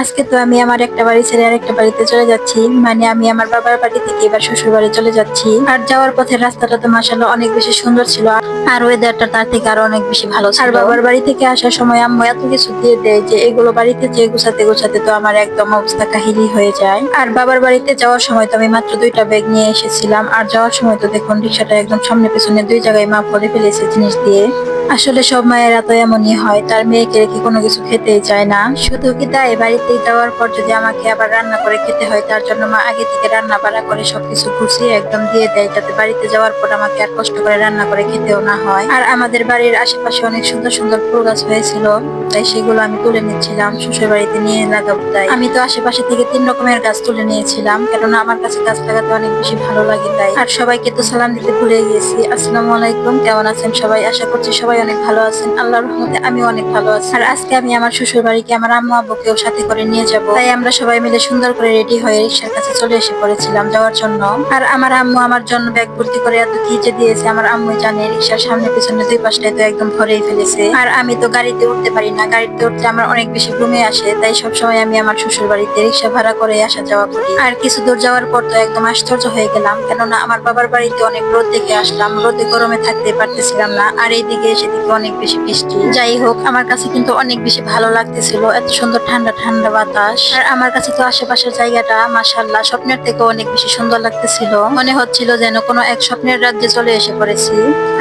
আজকে তো আমি আমার একটা বাড়ি ছেড়ে আর একটা বাড়িতে চলে যাচ্ছি। মানে আমি আমার বাবার বাড়ি থেকে এবার শ্বশুর বাড়ি চলে যাচ্ছি। আর যাওয়ার পথে রাস্তাটা তো মাসাল্লাহ অনেক বেশি সুন্দর ছিল। আর ওয়েদারটা তার থেকে আরও অনেক বেশি ভালো আর বাবার বাড়ি থেকে আসার সময় আম্মু এত কিছু দিয়ে দেয় যে, এগুলো বাড়িতে যে গুছাতে গুছাতে তো আমার একদম অবস্থা কাহিনী হয়ে যায়। আর বাবার বাড়িতে যাওয়ার সময় তো আমি মাত্র দুইটা ব্যাগ নিয়ে এসেছিলাম। আর যাওয়ার সময় তো দেখুন, রিক্সাটা একদম সামনে পেছনে দুই জায়গায় মাপ করে ফেলেছে জিনিস দিয়ে। আসলে সব মায়েরা তো এমনই হয়, তার মেয়েকে রেখে কোনো কিছু খেতেই চায় না। শুধু কি তাই? বাড়িতে যাওয়ার পর যদি আমাকে আবার রান্না করে খেতে হয়, তার জন্য মা আগে থেকে রান্না বাড়া করে সবকিছু গুছিয়ে একদম দিয়ে দেয়। যাতে বাড়িতে যাওয়ার পর আমাকে আর কষ্ট করে রান্না করে খেতেও না হয়। আর আমাদের বাড়ির আশেপাশে অনেক সুন্দর সুন্দর ফুল গাছ হয়েছিল, তাই সেগুলো আমি তুলে নিচ্ছিলাম, শ্বশুর বাড়িতে নিয়ে লাগাবো তাই আমি তো আশেপাশে থেকে তিন রকমের গাছ তুলে নিয়েছিলাম, কেননা আমার কাছে গাছ লাগাতে অনেক বেশি ভালো লাগে তাই। আর সবাইকে তো সালাম দিতে ভুলে গিয়েছি। আসসালামু আলাইকুম, কেমন আছেন সবাই? আশা করছি সবাই অনেক ভালো আছেন। আল্লাহর রহমতে আমি অনেক ভালো আছি। আর আজকে আমি আমার শ্বশুর বাড়িকে আমার আম্মু, আব্বুকেও সাথে করে নিয়ে যাব। তাই আমরা সবাই মিলে সুন্দর করে রেডি হয়ে রিক্সার কাছে চলে এসে পড়েছিলাম যাওয়ার জন্য। আর আমার আম্মু আমার জন্য ব্যাগ ভর্তি করে এত যে দিয়েছে, আমার আম্মু জানে রিক্সার সামনে পিছনে দুই পাশটায় তো একদম ভরেই ফেলেছে। আর আমি তো গাড়িতে উঠতে পারি না, গাড়িতে উঠতে আমার অনেক বেশি ঘুমে আসে, তাই সবসময় আমি আমার শ্বশুর বাড়িতে রিক্সা ভাড়া করে আসা যাওয়া করি। আর কিছু দূর যাওয়ার পর তো একদম আশ্চর্য হয়ে গেলাম, কেননা আমার বাবার বাড়িতে অনেক রোদ দেখে আসলাম, রোদে গরমে থাকতে পারতেছিলাম না, আর এইদিকে সেদিকে অনেক বেশি বৃষ্টি। যাই হোক, আমার কাছে কিন্তু অনেক বেশি ভালো লাগতেছিল, এত সুন্দর ঠান্ডা ঠান্ডা বাতাস। আর আমার কাছে তো আশেপাশের জায়গাটা মাসাল্লাহ স্বপ্নের থেকে অনেক বেশি সুন্দর লাগতেছিল। মনে হচ্ছিল যেন কোনো এক স্বপ্নের রাজ্যে চলে এসে পড়েছি।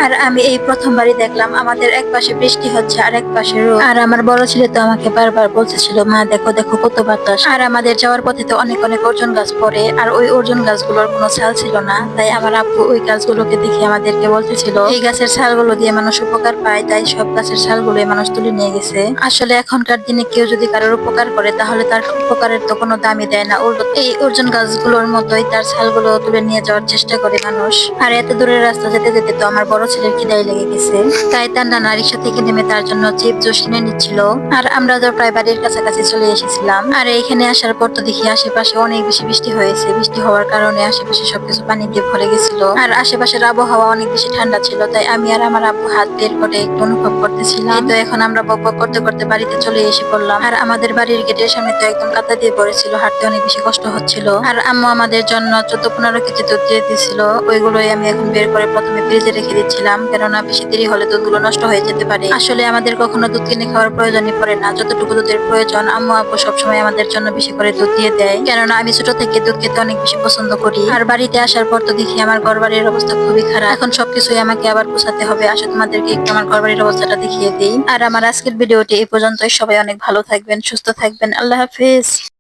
আর আমি এই প্রথমবারই দেখলাম, আমাদের এক পাশে বৃষ্টি হচ্ছে, আর এক পাশে রোদ। আর আমার বড় ছেলে তো আমাকে বারবার বলতেছিল, মা, দেখো দেখো কত বাতাস। আর আমাদের যাওয়ার পথে তো অনেক অনেক অর্জুন গাছ পড়ে, আর ওই অর্জুন গাছগুলোর কোনো ছাল ছিল না। তাই আমার আপু ওই গাছগুলোকে দেখে আমাদেরকে বলতেছিল, এই গাছের ছালগুলো দিয়ে মানুষ উপকার পায়, তাই সব গাছের ছালগুলো মানুষ তুলে নিয়ে গেছে। আসলে এখনকার দিনে কেউ যদি কারোর উপকার করে তাহলে তার উপকারের তো কোনো দামই দেয় না। উল্টো এই অর্জুন গাছগুলোর মতোই তার ছালগুলো তুলে নিয়ে যাওয়ার চেষ্টা করে মানুষ। আর এত দূরের রাস্তা যেতে যেতে তো আমার বড় ছেলের খিদাই লেগে গেছে। তাই তার নানা রিক্সা থেকে নেমে তার জন্য চিপ জুস কিনে নিচ্ছিল। আর আমরা তো প্রায় বাড়ির কাছাকাছি চলে এসেছিলাম। আর এইখানে আসার পর তো দেখি আশেপাশে অনেক বেশি বৃষ্টি হয়েছে। বৃষ্টি হওয়ার কারণে আশেপাশে সবকিছু পানি দিয়ে ভরে গেছিল। আর আশেপাশের আবহাওয়া অনেক বেশি ঠান্ডা ছিল, তাই আমি আর আমার আব্বু হাত বের করে একটু অনুভব করতেছিলাম। তো এখন আমরা বক বক করতে করতে বাড়িতে চলে এসে পড়লাম। আর আমাদের বাড়ির গেটের সামনে তো একদম কাদা দিয়ে পড়েছিল, হাঁটতে অনেক বেশি কষ্ট হচ্ছিল। আর আম্মু আমাদের জন্য চোদ্দ পনেরো কেজি দুধ দিয়ে দিছিল। ওইগুলোই আমি এখন বের করে প্রথমে ফ্রিজে রেখে দিচ্ছিলাম, কেননা বেশি দেরি হলে দুধগুলো নষ্ট হয়ে যেতে পারে। আসলে আমাদের কখনো দুধ কিনে খাওয়ার প্রয়োজনই পড়ে না, যতটুকু দুধের প্রয়োজন, আম্মু আব্বু সবসময় আমাদের জন্য বেশি করে দুধ দিয়ে দেয়। কেননা আমি ছোট থেকে দুধ খেতে অনেক বেশি পছন্দ করি। আর বাড়িতে আসার পর তো দেখি আমার ঘর বাড়ির অবস্থা খুবই খারাপ। এখন সবকিছুই আমাকে আবার গোছাতে হবে। আসলে তোমাদেরকে একটু আমার ঘর বাড়ির অবস্থাটা দেখিয়ে দিই। আর আমার আজকের ভিডিওটি এই পর্যন্তই। সবাই অনেক ভালো থাকবেন, সুস্থ থাকবেন। আল্লাহ হাফিজ